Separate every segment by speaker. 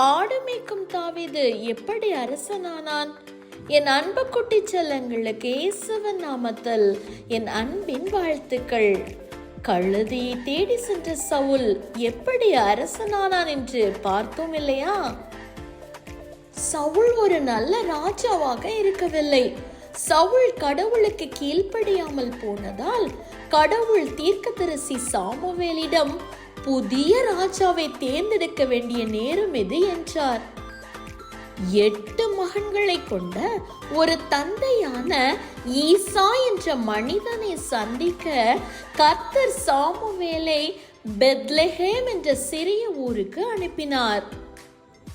Speaker 1: ஆடு மேய்க்கும் தாவிது எப்படி அரசனானான்? என் அன்பு குட்டி செல்லங்களுக்கு இயேசுவன் நாமத்தில் என் அன்பின் வாழ்த்துக்கள். கழுதியை தேடி சென்ற சவுல் எப்படி அரசனானான் என்று பார்த்தோம் இல்லையா? சவுல் ஒரு நல்ல ராஜாவாக இருக்கவில்லை. சவுல் கடவுளுக்கு கீழ்ப்படியாமல் போனதால் கடவுள் தீர்க்கதரிசி சாமுவேலிடம் புதிய ராஜாவை தேர்ந்தெடுக்க வேண்டிய நேரம் எது என்றார். எட்டு மகன்களை கொண்ட ஒரு தந்தையான ஈசா என்ற மனிதனை சந்திக்க கர்த்தர் சாமுவேலை பெத்லெஹேம் என்ற சிறிய ஊருக்கு அனுப்பினார்.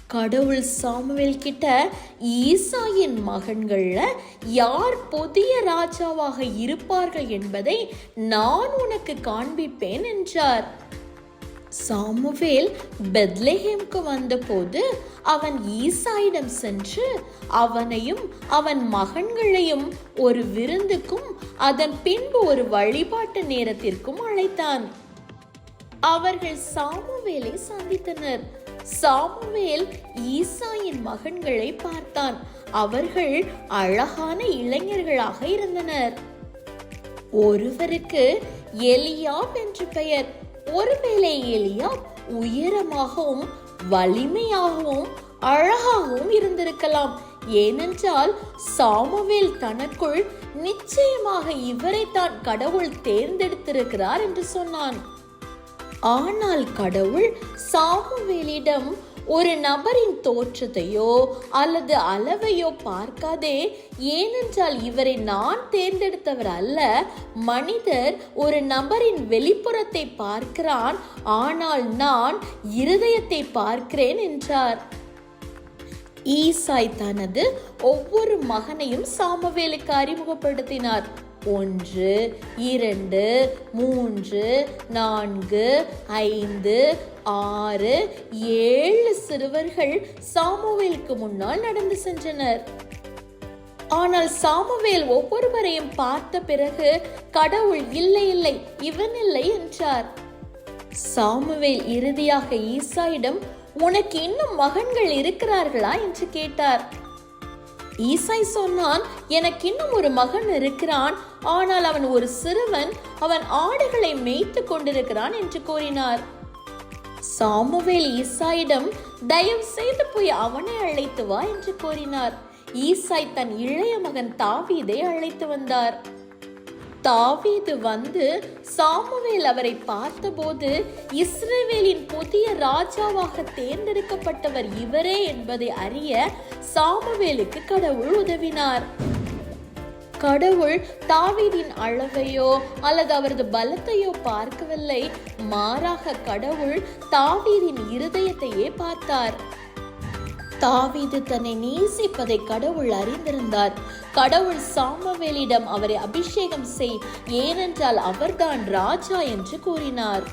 Speaker 1: கடவுள் சாமுவேல் கிட்ட ஈசாயின் மகன்கள்ல யார் புதிய ராஜாவாக இருப்பார்கள் என்பதை நான் உனக்கு காண்பிப்பேன் என்றார். சாமுவேல் பெத்லேஹேம்க்கு வந்தபோது அவன் ஈசாயிடம் சென்று அவனையும் அவன் மகன்களையும் ஒரு விருந்துக்கும் அதன் பின்பு ஒரு வழிபாட்டு நேரத்திற்கும் அழைத்தான். அவர்கள் சாமுவேலை சந்தித்தனர். சாமுவேல் ஈசாயின் மகன்களை பார்த்தான். அவர்கள் அழகான இளைஞர்களாக இருந்தனர். ஒருவருக்கு எலியாப் என்று பெயர். ஒருவேளை எலியா உயரமாகவும் வலிமையாகவும் அழகாகவும் இருந்திருக்கலாம். ஏனென்றால் சாமுவேல் தனக்குள் நிச்சயமாக இவரைத்தான் கடவுள் தேர்ந்தெடுத்திருக்கிறார் என்று சொன்னான். ஆனால் கடவுள் சாமுவேலிடம் ஒரு நபரின் தோற்றத்தையோ அல்லது அளவையோ பார்க்காதே. ஏனென்றால் இவரை நான் தேர்ந்தெடுத்தவர் அல்ல. மனிதர் ஒரு நபரின் வெளிப்புறத்தை பார்க்கிறான். ஆனால் நான் இருதயத்தை பார்க்கிறேன் என்றார். ஈசாய் தனது ஒவ்வொரு மகனையும் சாமவேலுக்கு அறிமுகப்படுத்தினார். ஒன்று இரண்டு மூன்று நான்கு ஐந்து ஆறு ஏழு சிறுவர்கள் சாமுவேலுக்கு முன்னால் நடந்து சென்றனர். ஆனால் சாமுவேல் ஒவ்வொருவரையும் பார்த்த பிறகு கடவுள் இல்லை இல்லை இவன் இல்லை என்றார். சாமுவேல் இறுதியாக ஈசாயிடம் உனக்கு இன்னும் மகன்கள் இருக்கிறார்களா? என்று கேட்டார். ஈசாய் சொன்னான் எனக்கு இன்னும் ஒரு மகன் இருக்கிறான். ஆனால் அவன் ஒரு சிறுவன். அவன் ஆடுகளை மேய்த்து கொண்டிருக்கிறான் என்று கூறினார். சாமுவேல் ஈசாயிடம் தயவு செய்து போய் அவனை அழைத்து வா என்று கூறினார். ஈசாய் தன் இளைய மகன் தாவீதை அழைத்து வந்தார். தாவீது வந்து சாமுவேல் அவரை பார்த்தபோது இஸ்ரேவேலின் புதிய ராஜாவாக தேர்ந்தெடுக்கப்பட்டவர் இவரே என்பதை அறிய சாமுவேலுக்கு கடவுள் உதவினார். கடவுள் தாவீதின் அளவையோ அல்லது அவரது பலத்தையோ பார்க்கவில்லை. மாறாக கடவுள் தாவீதின் இருதயத்தையே பார்த்தார். தாவீது தன்னை நேசிப்பதை கடவுள் அறிந்திருந்தார். கடவுள் சாமவேலிடம் அவரை அபிஷேகம் செய் ஏனென்றால் அவர்தான் ராஜா என்று கூறினார்.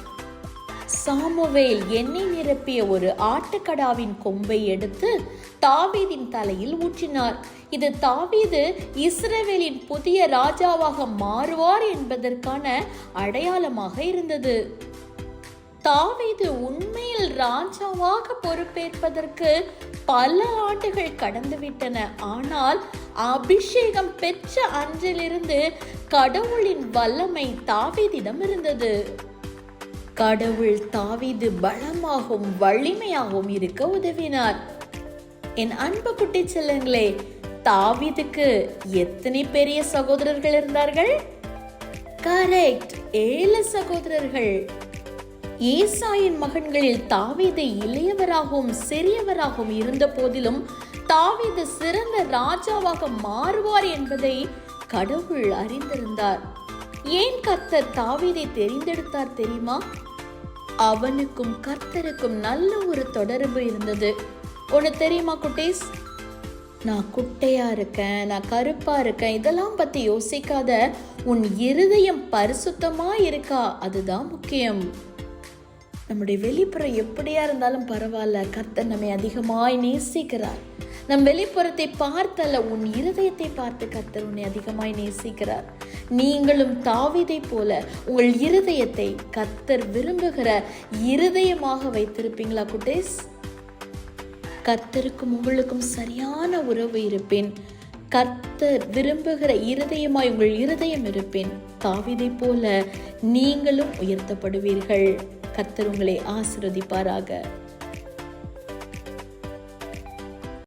Speaker 1: சாமுவேல் எண்ணெய் நிரப்பிய ஒரு ஆட்டுக்கடாவின் கொம்பை எடுத்து தாவீதின் தலையில் ஊற்றினார். இது தாவீது இஸ்ரவேலின் புதிய ராஜாவாக மாறுவார் என்பதற்கான அடையாளமாக இருந்தது. தாவீது உண்மையில் ராஜாவாக பொறுப்பேற்பதற்கு பல ஆண்டுகள் கடந்துவிட்டன. ஆனால் அபிஷேகம் பெற்ற அன்றிலிருந்து கடவுளின் வல்லமை தாவீதிடம் இருந்தது. கடவுள் தாவீது பலமாகவும் வலிமையாகவும் இருக்க உதவினார். என் அன்பு குட்டி செல்லுங்களே தாவீதுக்கு எத்தனை பெரிய சகோதரர்கள் இருந்தார்கள்? கரெக்ட் ஏழு சகோதரர்கள். ஏசாயின் மகன்களில் தாவீது இளையவராகவும் சிறியவராகவும் இருந்த போதிலும் தாவீது சிறந்த ராஜாவாக மாறுவார் என்பதை கடவுள் அறிந்திருந்தார். ஏன் கர்த்தர் தாவீதை தெரிந்தெடுத்தார் தெரியுமா? அவனுக்கும் கர்த்தருக்கும் நல்ல ஒரு தொடர்பு இருந்தது. ஒன்று தெரியுமா குட்டீஸ்? நான் குட்டையா இருக்கேன் நான் கருப்பா இருக்கேன் இதெல்லாம் பத்தி யோசிக்காத உன் இருதயம் பரிசுத்தமா இருக்கா அதுதான் முக்கியம். நம்முடைய வெளிப்புறம் எப்படியா இருந்தாலும் பரவாயில்ல. கர்த்தர் நம்மை அதிகமாய் நேசிக்கிறார். நம் வெளிப்புறத்தை பார்த்தல்ல உன் இருதயத்தை பார்த்து கர்த்தர் உன்னை அதிகமாய் நேசிக்கிறார். நீங்களும் தாவிதை போல உங்கள் இருதயத்தை கர்த்தர் விரும்புகிற இருதயமாக வைத்திருப்பீங்களா குட்டேஸ்? கர்த்தருக்கும் உங்களுக்கும் சரியான உறவு இருப்பேன். கர்த்தர் விரும்புகிற இருதயமாய் உங்கள் இருதயம் இருப்பேன். தாவிதை போல நீங்களும் உயர்த்தப்படுவீர்கள். கத்தர் உங்களை ஆசிரதிப்பாராக